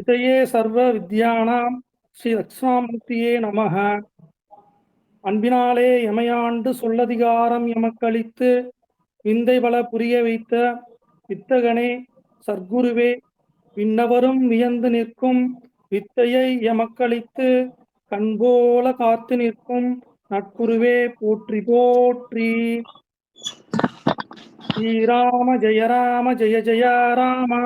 சிதையே சர்வ வித்யானாம் ஸ்ரீ தட்சிணாமூர்த்தியே நமக. அன்பினாலே எமையாண்டு சொல்லதிகாரம் எமக்களித்து விந்தை பல புரிய வைத்த வித்தகனே சர்க்குருவே விண்ணவரும் வியந்து நிற்கும் வித்தையை எமக்களித்து கண்போல காத்து நிற்கும் நட்குருவே போற்றி போற்றி. ஸ்ரீராம ஜெய ராம ஜெய ஜெய ராமா.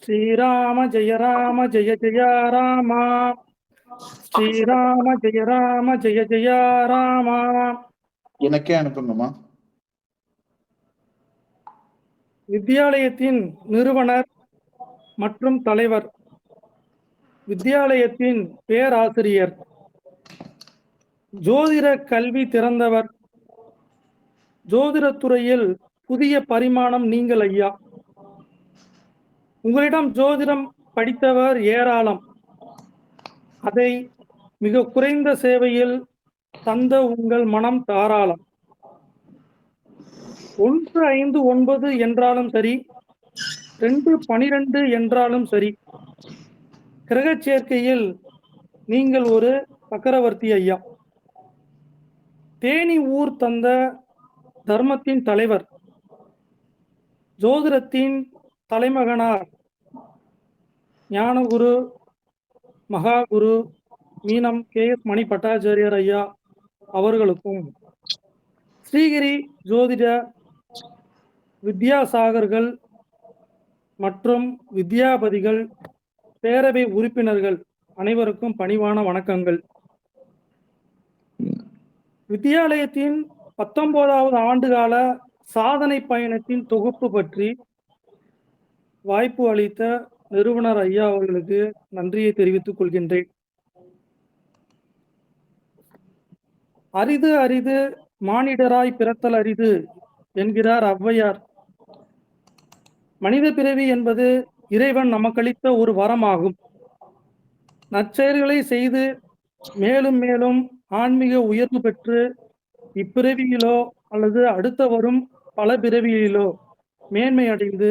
ஸ்ரீராம ஜெய ராம ஜெய ஜெய ராமா. ஸ்ரீராம ஜெய ராம ஜெய ஜெய ராமா. எனக்கே அனுப்புங்கம்மா வித்தியாலயத்தின் நிறுவனர் மற்றும் தலைவர். வித்தியாலயத்தின் பேராசிரியர். ஜோதிட கல்வி திறந்தவர். ஜோதிடத் துறையில் புதிய பரிமாணம் நீங்கள் ஐயா. உங்களிடம் ஜோதிடம் படித்தவர் ஏராளம். அதை மிக குறைந்த சேவையில் தந்த உங்கள் மனம் தாராளம். ஒன்று ஐந்து ஒன்பது என்றாலும் சரி ரெண்டு பனிரெண்டு என்றாலும் சரி கிரக சேர்க்கையில் நீங்கள் ஒரு சக்கரவர்த்தி ஐயா. தேனி ஊர் தந்த தர்மத்தின் தலைவர் ஜோதிடத்தின் தலைமகனார் ஞானகுரு மகாகுரு மீனம் கே. எஸ். மணி பட்டாச்சாரியர் ஐயா அவர்களுக்கும் ஸ்ரீகிரி ஜோதிட வித்யாசாகர்கள் மற்றும் வித்யாபதிகள் பேரவை உறுப்பினர்கள் அனைவருக்கும் பணிவான வணக்கங்கள். வித்தியாலயத்தின் பத்தொன்பதாவது ஆண்டுகால சாதனை பயணத்தின் தொகுப்பு பற்றி வாய்ப்பு அளித்த நிறுவனர் ஐயா அவர்களுக்கு நன்றியை தெரிவித்துக் கொள்கின்றேன். அரிது அரிது மானிடராய் பிறத்தல் அரிது என்கிறார் ஔவையார். மனித பிறவி என்பது இறைவன் நமக்களித்த ஒரு வரமாகும். நற்செயல்களை செய்து மேலும் மேலும் ஆன்மீக உயர்வு பெற்று இப்பிறவியிலோ அல்லது அடுத்த வரும் பல பிறவியிலோ மேன்மை அடைந்து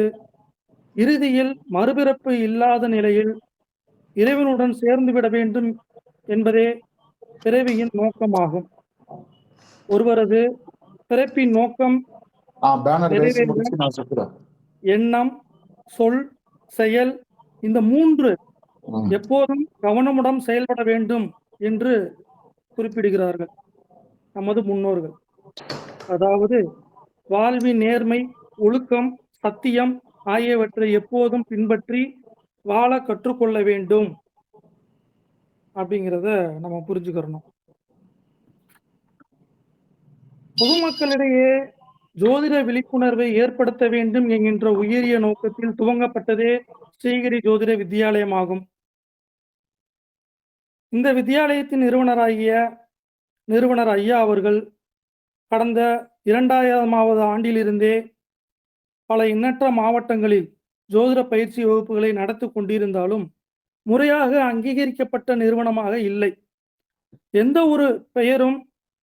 இறுதியில் மறுபிறப்பு இல்லாத நிலையில் இறைவனுடன் சேர்ந்து விட வேண்டும் என்பதே பிறவியின் நோக்கமாகும். ஒருவரது பிறப்பின் நோக்கம் எண்ணம் சொல் செயல் இந்த மூன்று. எப்போதும் கவனமுடன் செயல்பட வேண்டும் என்று குறிப்பிடுகிறார்கள் நமது முன்னோர்கள். அதாவது வாழ்வின் நேர்மை ஒழுக்கம் சத்தியம் ஆகியவற்றை எப்போதும் பின்பற்றி வாழ கற்றுக்கொள்ள வேண்டும் அப்படிங்கிறத நம்ம புரிஞ்சுக்கிறணும். பொதுமக்களிடையே ஜோதிட விழிப்புணர்வை ஏற்படுத்த வேண்டும் என்கின்ற உயரிய நோக்கத்தில் துவங்கப்பட்டதே ஸ்ரீகிரி ஜோதிட வித்தியாலயமாகும் இந்த வித்தியாலயத்தின் நிறுவனராகிய நிறுவனர் ஐயா அவர்கள் கடந்த இரண்டாயிரமாவது ஆண்டிலிருந்தே பல எண்ணற்ற மாவட்டங்களில் ஜோதிட பயிற்சி வகுப்புகளை நடத்தி கொண்டிருந்தாலும் முறையாக அங்கீகரிக்கப்பட்ட நிறுவனமாக இல்லை. எந்த ஒரு பெயரும்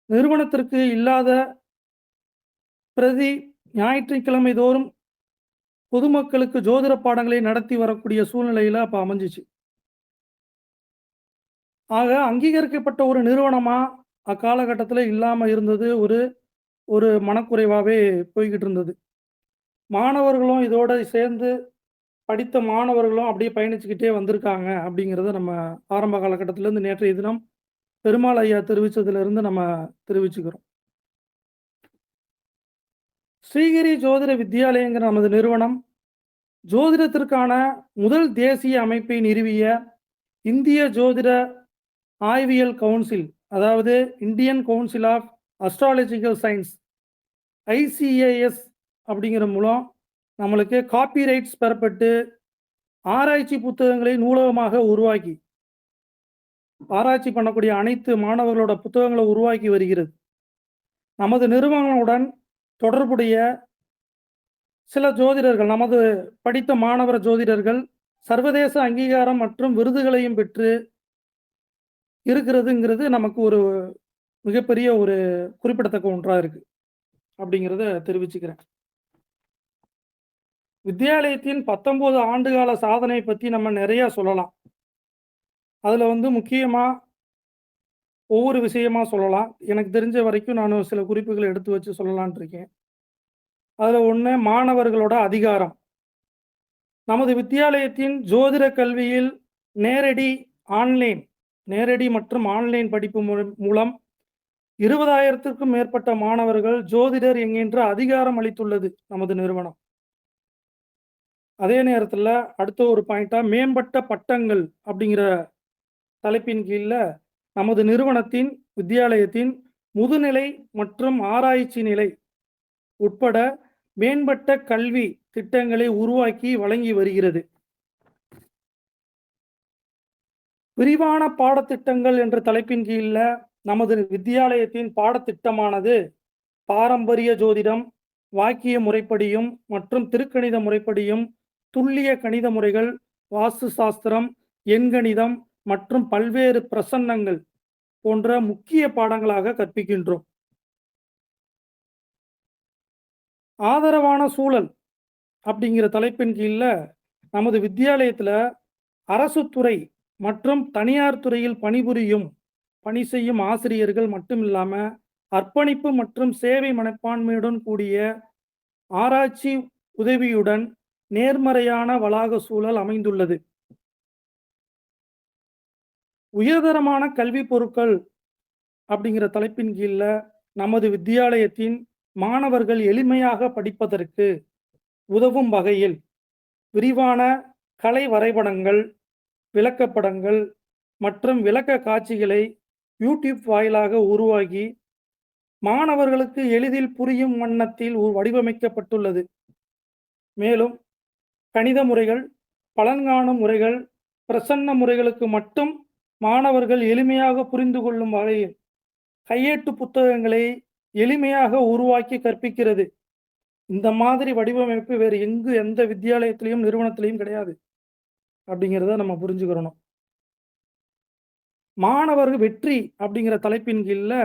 நிறுவனத்திற்கு இல்லாத பிரதி ஞாயிற்றுக்கிழமை தோறும் பொதுமக்களுக்கு ஜோதிட பாடங்களை நடத்தி வரக்கூடிய சூழ்நிலையில அப்ப அமைஞ்சிச்சு. ஆக அங்கீகரிக்கப்பட்ட ஒரு நிறுவனமா அக்காலகட்டத்தில் இல்லாமல் இருந்தது ஒரு ஒரு மனக்குறைவாகவே போய்கிட்டு இருந்தது. மாணவர்களும் இதோட சேர்ந்து படித்த மாணவர்களும் அப்படியே பயணிச்சுக்கிட்டே வந்திருக்காங்க அப்படிங்கிறத நம்ம ஆரம்ப காலகட்டத்திலேருந்து நேற்றைய தினம் பெருமாள் ஐயா தெரிவித்ததுலேருந்து நம்ம தெரிவிச்சுக்கிறோம். ஸ்ரீகிரி ஜோதிட வித்யாலயங்கிற நமது நிறுவனம் ஜோதிடத்திற்கான முதல் தேசிய அமைப்பை நிறுவிய இந்திய ஜோதிட ஆய்வியல் கவுன்சில் அதாவது Indian council of astrological science ICAS அப்படிங்கிற மூலம் நம்மளுக்கு காப்பி ரைட்ஸ் பெறப்பட்டு ஆராய்ச்சி புத்தகங்களை நூலகமாக உருவாக்கி ஆராய்ச்சி பண்ணக்கூடிய அனைத்து மாணவர்களோட புத்தகங்களை உருவாக்கி வருகிறது. நமது நிறுவனங்களுடன் தொடர்புடைய சில ஜோதிடர்கள் நமது படித்த மாணவர ஜோதிடர்கள் சர்வதேச அங்கீகாரம் மற்றும் விருதுகளையும் பெற்று இருக்கிறதுங்கிறது நமக்கு ஒரு மிகப்பெரிய ஒரு குறிப்பிடத்தக்க ஒன்றாக இருக்குது அப்படிங்கிறத தெரிவிச்சுக்கிறேன். வித்தியாலயத்தின் 19 ஆண்டுகால சாதனை பற்றி நம்ம நிறைய சொல்லலாம். அதில் வந்து முக்கியமாக ஒவ்வொரு விஷயமா சொல்லலாம். எனக்கு தெரிஞ்ச வரைக்கும் நான் சில குறிப்புகளை எடுத்து வச்சு சொல்லலான் இருக்கேன். அதில் ஒன்று மாணவர்களோட அதிகாரம். நமது வித்தியாலயத்தின் ஜோதிட கல்வியில் நேரடி, ஆன்லைன் நேரடி மற்றும் ஆன்லைன் படிப்பு மூ மூலம் 20,000த்திற்கும் மேற்பட்ட மாணவர்கள் ஜோதிடர் என்கின்ற அதிகாரம் அளித்துள்ளது நமது நிறுவனம். அதே நேரத்துல அடுத்த ஒரு பாயிண்ட்டா மேம்பட்ட பட்டங்கள் அப்படிங்கிற தலைப்பின் கீழில் நமது நிறுவனத்தின் வித்தியாலயத்தின் முதுநிலை மற்றும் ஆராய்ச்சி நிலை உட்பட மேம்பட்ட கல்வி திட்டங்களை உருவாக்கி வழங்கி வருகிறது. விரிவான பாடத்திட்டங்கள் என்ற தலைப்பின் கீழ்ல நமது வித்தியாலயத்தின் பாடத்திட்டமானது பாரம்பரிய ஜோதிடம், வாக்கிய முறைப்படியும் மற்றும் திருக்கணித முறைப்படியும், துல்லிய கணித முறைகள், வாஸ்து சாஸ்திரம், எண்கணிதம் மற்றும் பல்வேறு பிரசன்னங்கள் போன்ற முக்கிய பாடங்களாக கற்பிக்கின்றோம். ஆதரவான சூழல் அப்படிங்கிற தலைப்பின் கீழ்ல நமது வித்தியாலயத்தில் அரசு துறை மற்றும் தனியார் துறையில் பணிபுரியும் பணி செய்யும் ஆசிரியர்கள் மட்டும் இல்லாமல் அர்ப்பணிப்பு மற்றும் சேவை மனப்பான்மையுடன் கூடிய ஆராய்ச்சி உதவியுடன் நேர்மறையான வளாக சூழல் அமைந்துள்ளது. உயர்தரமான கல்வி பொருட்கள் அப்படிங்கிற தலைப்பின் கீழ்ல நமது வித்தியாலயத்தின் மாணவர்கள் எளிமையாக படிப்பதற்கு உதவும் வகையில் விரிவான கலை வரைபடங்கள், விளக்கப்படங்கள் மற்றும் விளக்க காட்சிகளை யூடியூப் வாயிலாக உருவாகி மாணவர்களுக்கு எளிதில் புரியும் வண்ணத்தில் வடிவமைக்கப்பட்டுள்ளது. மேலும் கணித முறைகள், பலன்காணும் முறைகள், பிரசன்ன முறைகளுக்கு மட்டும் மாணவர்கள் எளிமையாக புரிந்து கொள்ளும் வகையில் கையேட்டு புத்தகங்களை எளிமையாக உருவாக்கி கற்பிக்கிறது. இந்த மாதிரி வடிவமைப்பு வேறு எங்கு எந்த வித்தியாலயத்திலையும் நிறுவனத்திலையும் கிடையாது. அப்படிங்கிறத நம்ம புரிஞ்சுக்கிறணும். மாணவர்கள் வெற்றி அப்படிங்கிற தலைப்பின் கீழ்ல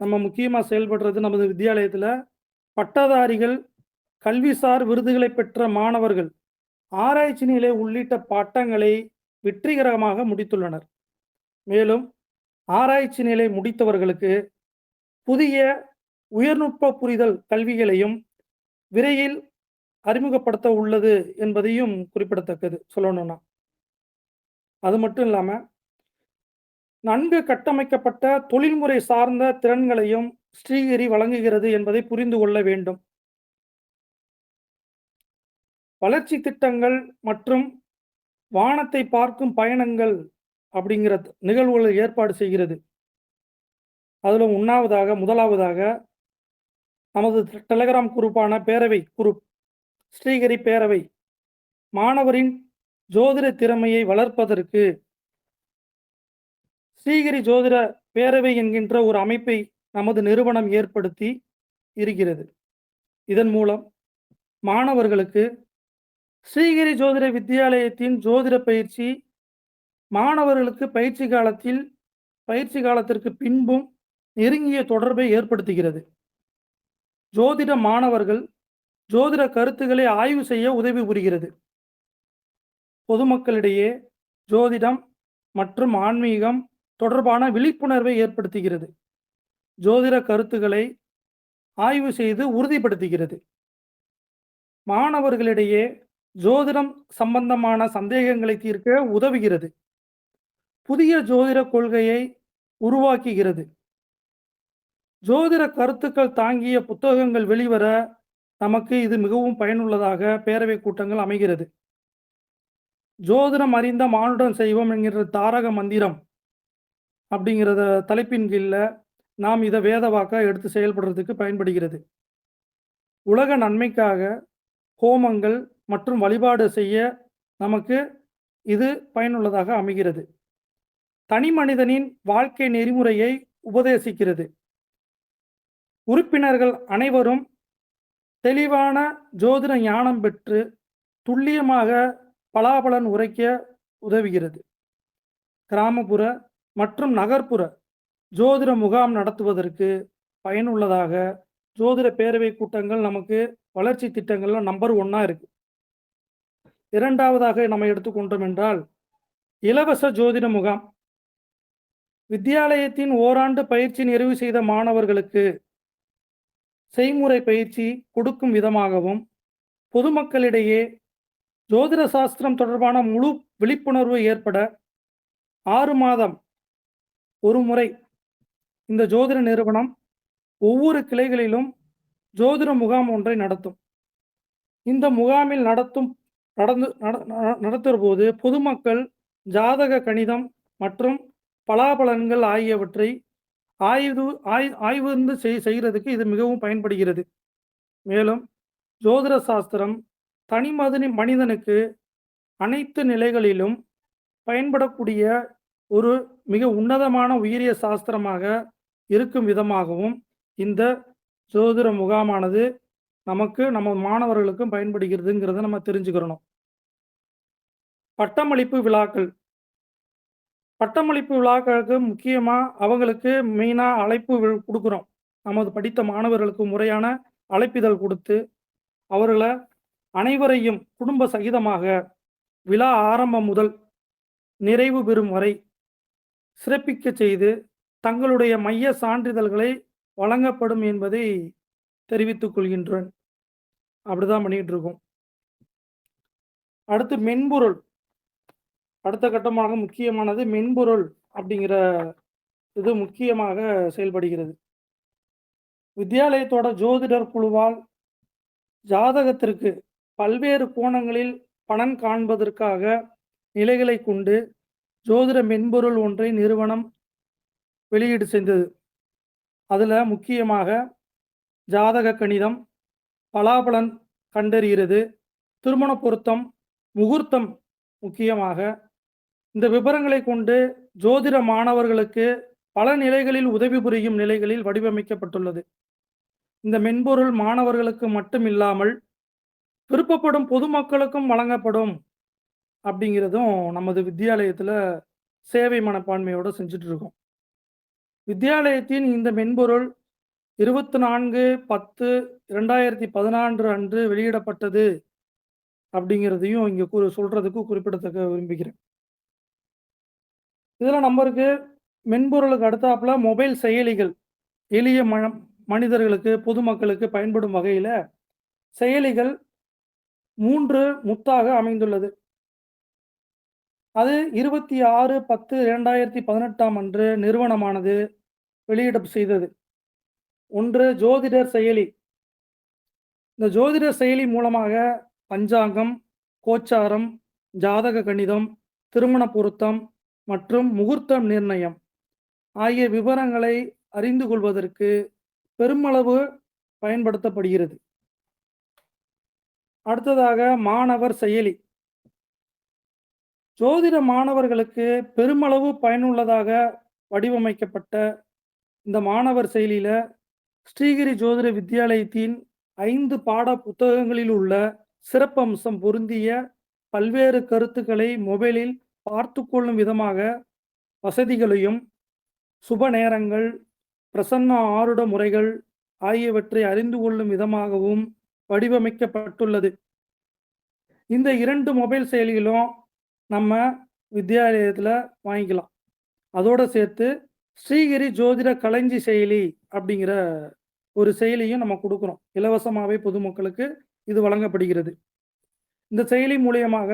நம்ம முக்கியமாக செயல்படுறது நமது வித்தியாலயத்தில் பட்டதாரிகள், கல்விசார் விருதுகளை பெற்ற மாணவர்கள் ஆராய்ச்சி நிலை உள்ளிட்ட பட்டங்களை வெற்றிகரமாக முடித்துள்ளனர். மேலும் ஆராய்ச்சி நிலை முடித்தவர்களுக்கு புதிய உயர்நுட்ப புரிதல் கல்விகளையும் விரைவில் அறிமுகப்படுத்த உள்ளது என்பதையும் குறிப்பிடத்தக்கது சொல்லணும்னா. அது மட்டும் இல்லாமல் நன்கு கட்டமைக்கப்பட்ட தொழில்முறை சார்ந்த திறன்களையும் ஸ்ரீகிரி வழங்குகிறது என்பதை புரிந்து கொள்ள வேண்டும். வளர்ச்சி திட்டங்கள் மற்றும் வானத்தை பார்க்கும் பயணங்கள் அப்படிங்கிற நிகழ்வுகளை ஏற்பாடு செய்கிறது. அதில் உண்ணாவதாக முதலாவதாக நமது டெலகிராம் குரூப்பான பேரவை குரூப் ஸ்ரீகிரி பேரவை மாணவரின் ஜோதிட திறமையை வளர்ப்பதற்கு ஸ்ரீகிரி ஜோதிட பேரவை என்கின்ற ஒரு அமைப்பை நமது நிறுவனம் ஏற்படுத்தி இருக்கிறது. இதன் மூலம் மாணவர்களுக்கு ஸ்ரீகிரி ஜோதிட வித்தியாலயத்தின் ஜோதிட பயிற்சி மாணவர்களுக்கு பயிற்சி காலத்தில் பயிற்சி காலத்திற்கு பின்பும் நெருங்கிய தொடர்பை ஏற்படுத்துகிறது. ஜோதிட மாணவர்கள் ஜோதிட கருத்துக்களை ஆய்வு செய்ய உதவி புரிகிறது. பொதுமக்களிடையே ஜோதிடம் மற்றும் ஆன்மீகம் தொடர்பான விழிப்புணர்வை ஏற்படுத்துகிறது. ஜோதிட கருத்துக்களை ஆய்வு செய்து உறுதிப்படுத்துகிறது. மாணவர்களிடையே ஜோதிடம் சம்பந்தமான சந்தேகங்களை தீர்க்க உதவுகிறது. புதிய ஜோதிட கொள்கையை உருவாக்குகிறது. ஜோதிட கருத்துக்கள் தாங்கிய புத்தகங்கள் வெளிவர நமக்கு இது மிகவும் பயனுள்ளதாக பேரவை கூட்டங்கள் அமைகிறது. ஜோதிடம் அறிந்த மானுடன் செய்வோம் என்கிற தாரக மந்திரம் அப்படிங்கிறத தலைப்பின் கீழ்ல நாம் இதை வேதவாக்க எடுத்து செயல்படுறதுக்கு பயன்படுகிறது. உலக நன்மைக்காக ஹோமங்கள் மற்றும் வழிபாடு செய்ய நமக்கு இது பயனுள்ளதாக அமைகிறது. தனி மனிதனின் வாழ்க்கை நெறிமுறையை உபதேசிக்கிறது. உறுப்பினர்கள் அனைவரும் தெளிவான ஜோதிட ஞானம் பெற்று துல்லியமாக பலாபலன் உரைக்க உதவுகிறது. கிராமப்புற மற்றும் நகர்ப்புற ஜோதிட முகாம் நடத்துவதற்கு பயனுள்ளதாக ஜோதிட பேரவை கூட்டங்கள் நமக்கு வளர்ச்சி திட்டங்கள்லாம் நம்பர் ஒன்னாக இருக்குது இரண்டாவதாக நம்ம எடுத்துக்கொண்டோம் என்றால் இலவச ஜோதிட முகாம். வித்தியாலயத்தின் ஓராண்டு பயிற்சி நிறைவு செய்த மாணவர்களுக்கு செய்முறை பயிற்சி கொடுக்கும் விதமாகவும் பொதுமக்களிடையே ஜோதிட சாஸ்திரம் தொடர்பான முழு விழிப்புணர்வு ஏற்பட ஆறு மாதம் ஒரு முறை இந்த ஜோதிட நிறுவனம் ஒவ்வொரு கிளைகளிலும் ஜோதிட முகாம் ஒன்றை நடத்தும். இந்த முகாமில் நடத்தும் நடந்து நட- நடத்துகிற போது பொதுமக்கள் ஜாதக கணிதம் மற்றும் பலாபலன்கள் ஆகியவற்றை ஆய்வு ஆய் ஆய்வு செய் செய்கிறதுக்கு இது மிகவும் பயன்படுகிறது. மேலும் ஜோதிட சாஸ்திரம் தனி மதனி மனிதனுக்கு அனைத்து நிலைகளிலும் பயன்படக்கூடிய ஒரு மிக உன்னதமான உயிரிய சாஸ்திரமாக இருக்கும் விதமாகவும் இந்த ஜோதிட முகாமானது நமக்கு நம்ம மாணவர்களுக்கும் பயன்படுகிறதுங்கிறத நம்ம தெரிஞ்சுக்கிறணும். பட்டமளிப்பு விழாக்கள். பட்டமளிப்பு விழாக்களுக்கு முக்கியமாக அவங்களுக்கு மெயினாக அழைப்பு கொடுக்குறோம். நமது படித்த மாணவர்களுக்கு முறையான அழைப்பிதழ் கொடுத்து அவர்களை அனைவரையும் குடும்ப சகிதமாக விழா ஆரம்பம் முதல் நிறைவு பெறும் வரை சிறப்பிக்க செய்து தங்களுடைய மைய சான்றிதழ்களை வழங்கப்படும் என்பதை தெரிவித்துக் கொள்கின்றேன். அப்படிதான் பண்ணிட்டு இருக்கோம். அடுத்து மென்பொருள். அடுத்த கட்டமாக முக்கியமானது மென்பொருள் அப்படிங்கிற இது முக்கியமாக செயல்படுகிறது. வித்யாலயத்தோட ஜோதிடர் குழுவால் ஜாதகத்திற்கு பல்வேறு கோணங்களில் பணம் காண்பதற்காக நிலைகளை கொண்டு ஜோதிட மென்பொருள் ஒன்றை நிறுவனம் வெளியீடு செய்தது. அதில் முக்கியமாக ஜாதக கணிதம் பலாபலன் கண்டறிகிறது. திருமண பொருத்தம் முகூர்த்தம் முக்கியமாக. இந்த விவரங்களை கொண்டு ஜோதிட மாணவர்களுக்கு பல நிலைகளில் உதவி புரியும் நிலைகளில் வடிவமைக்கப்பட்டுள்ளது. இந்த மென்பொருள் மாணவர்களுக்கு மட்டும் இல்லாமல் விருப்பப்படும் பொதுமக்களுக்கும் வழங்கப்படும் அப்படிங்கிறதும் நமது வித்தியாலயத்தில் சேவை மனப்பான்மையோடு செஞ்சுட்டு இருக்கோம். வித்தியாலயத்தின் இந்த மென்பொருள் இருபத்தி நான்கு பத்து இரண்டாயிரத்தி பதினான்கு அன்று வெளியிடப்பட்டது அப்படிங்கிறதையும் இங்கே கூ சொல்கிறதுக்கு குறிப்பிடத்தக்க விரும்புகிறேன். இதில் நம்பருக்கு மென்பொருளுக்கு அடுத்தாப்புல மொபைல் செயலிகள் எளிய ம மனிதர்களுக்கு பொதுமக்களுக்கு பயன்படும் வகையில் செயலிகள் மூன்று முத்தாக அமைந்துள்ளது. அது இருபத்தி ஆறு பத்து இரண்டாயிரத்தி பதினெட்டாம் அன்று நிறுவனமானது வெளியிட செய்தது. ஒன்று ஜோதிடர் செயலி. இந்த ஜோதிடர் செயலி மூலமாக பஞ்சாங்கம் கோச்சாரம் ஜாதக கணிதம் திருமண பொருத்தம் மற்றும் முகூர்த்தம் நிர்ணயம் ஆகிய விவரங்களை அறிந்து கொள்வதற்கு பெருமளவு பயன்படுத்தப்படுகிறது. அடுத்ததாக மாணவர் செயலி. ஜோதிட மாணவர்களுக்கு பெருமளவு பயனுள்ளதாக வடிவமைக்கப்பட்ட இந்த மாணவர் செயலியில ஸ்ரீகிரி ஜோதிட வித்யாலயத்தின் ஐந்து பாட புத்தகங்களில் உள்ள சிறப்பம்சம் பொருந்திய பல்வேறு கருத்துக்களை மொபைலில் பார்த்து கொள்ளும் விதமாக வசதிகளையும் சுப நேரங்கள் பிரசன்ன ஆருட முறைகள் ஆகியவற்றை அறிந்து கொள்ளும் விதமாகவும் வடிவமைக்கப்பட்டுள்ளது. இந்த இரண்டு மொபைல் செயலிகளும் நம்ம வித்யாலயத்தில் வாங்கிக்கலாம். அதோடு சேர்த்து ஸ்ரீகிரி ஜோதிட கலைஞ்சி செயலி அப்படிங்கிற ஒரு செயலியும் நம்ம கொடுக்குறோம். இலவசமாகவே பொதுமக்களுக்கு இது வழங்கப்படுகிறது. இந்த செயலி மூலியமாக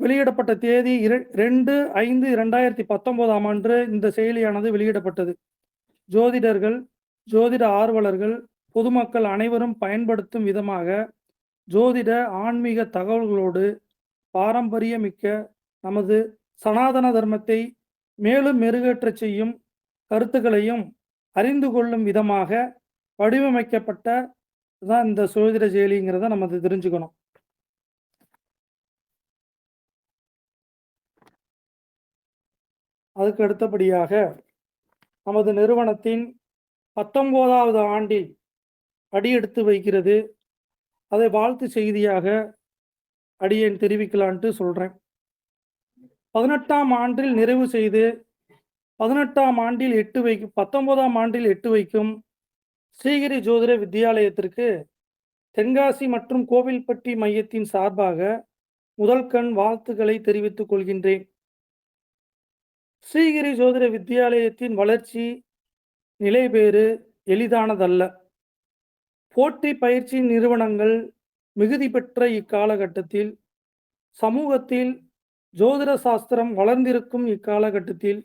வெளியிடப்பட்ட தேதி இர ரெண்டு ஐந்து இரண்டாயிரத்தி பத்தொன்பதாம் அன்று இந்த செயலியானது வெளியிடப்பட்டது. ஜோதிடர்கள் ஜோதிட ஆர்வலர்கள் பொதுமக்கள் அனைவரும் பயன்படுத்தும் விதமாக ஜோதிட ஆன்மீக தகவல்களோடு பாரம்பரியமிக்க நமது சனாதன தர்மத்தை மேலும் மெருகேற்றச் செய்யும் கருத்துக்களையும் அறிந்து கொள்ளும் விதமாக வடிவமைக்கப்பட்ட தான் இந்த சுதந்திர செயலிங்கிறத நம்ம தெரிஞ்சுக்கணும். அதுக்கு அடுத்தபடியாக நமது நிறுவனத்தின் பத்தொன்பதாவது ஆண்டில் அடியெடுத்து வைக்கிறது. அதை வாழ்த்து செய்தியாக அடியேன் தெரிவிக்கலான்ட்டு சொல்கிறேன் பதினெட்டாம் ஆண்டில் நிறைவு செய்து பதினெட்டாம் ஆண்டில் எட்டு வைக்கும் பத்தொன்பதாம் ஆண்டில் எட்டு வைக்கும் ஸ்ரீகிரி ஜோதிட வித்யாலயத்திற்கு தென்காசி மற்றும் கோவில்பட்டி மையத்தின் சார்பாக முதல் கண் வாழ்த்துக்களை தெரிவித்துக் கொள்கின்றேன். ஸ்ரீகிரி ஜோதிட வித்தியாலயத்தின் வளர்ச்சி நிலைபேறு எளிதானதல்ல. போட்டி பயிற்சி நிறுவனங்கள் மிகுதி பெற்ற இக்காலகட்டத்தில் சமூகத்தில் ஜோதிட சாஸ்திரம் வளர்ந்திருக்கும் இக்காலகட்டத்தில்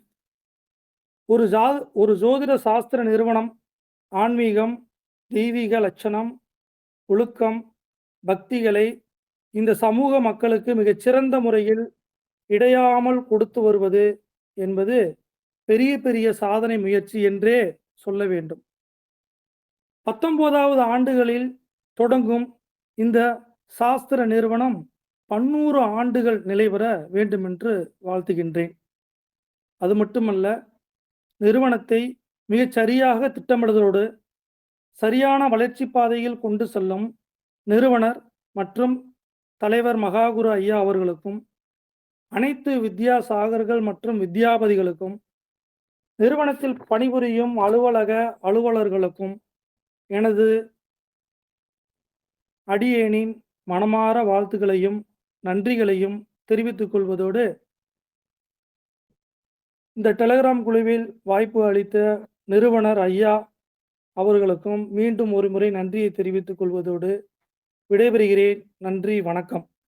ஒரு ஜா ஒரு ஜோதிட சாஸ்திர நிறுவனம் ஆன்மீகம் தெய்வீக லட்சணம் ஒழுக்கம் பக்திகளை இந்த சமூக மக்களுக்கு மிகச்சிறந்த முறையில் இடையாமல் கொடுத்து வருவது என்பது பெரிய பெரிய சாதனை முயற்சி என்றே சொல்ல வேண்டும். பத்தொன்பதாவது ஆண்டுகளில் தொடங்கும் இந்த சாஸ்திர நிறுவனம் பன்னூறு ஆண்டுகள் நிலைபெற வேண்டுமென்று வாழ்த்துகின்றேன். அது மட்டுமல்ல நிறுவனத்தை மிகச்சரியாக திட்டமிடுதலோடு சரியான வளர்ச்சி பாதையில் கொண்டு செல்லும் நிறுவனர் மற்றும் தலைவர் மகாகுரு ஐயா அவர்களுக்கும் அனைத்து வித்யாசாகர்கள் மற்றும் வித்யாபதிகளுக்கும் நிறுவனத்தில் பணிபுரியும் அலுவலக அலுவலர்களுக்கும் எனது அடியேனின் மனமாற வாழ்த்துக்களையும் நன்றிகளையும் தெரிவித்துக் கொள்வதோடு இந்த டெலகிராம் குழுவில் வாய்ப்பு அளித்த நிறுவனர் ஐயா அவர்களுக்கும் மீண்டும் ஒரு முறை நன்றியை தெரிவித்துக் கொள்வதோடு விடைபெறுகிறேன். நன்றி வணக்கம்.